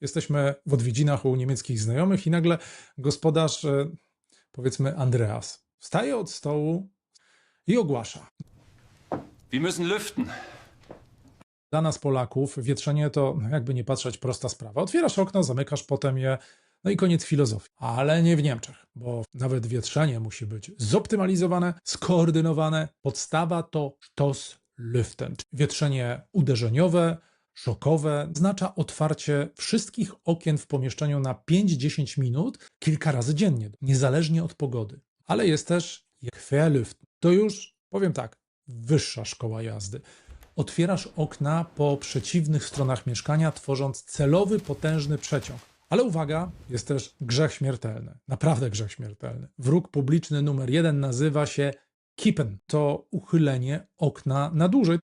Jesteśmy w odwiedzinach u niemieckich znajomych i nagle gospodarz, e, powiedzmy Andreas, wstaje od stołu i ogłasza. Wir müssen lüften. Dla nas Polaków wietrzenie to, jakby nie patrzeć, prosta sprawa. Otwierasz okno, zamykasz potem je, no i koniec filozofii. Ale nie w Niemczech, bo nawet wietrzenie musi być zoptymalizowane, skoordynowane. Podstawa to Stoßlüften. Wietrzenie uderzeniowe, szokowe, oznacza otwarcie wszystkich okien w pomieszczeniu na 5-10 minut kilka razy dziennie, niezależnie od pogody. Ale jest też Querlüften. To już, powiem tak, wyższa szkoła jazdy. Otwierasz okna po przeciwnych stronach mieszkania, tworząc celowy, potężny przeciąg. Ale uwaga, jest też grzech śmiertelny. Naprawdę grzech śmiertelny. Wróg publiczny numer jeden nazywa się kippen. To uchylenie okna na dłużej.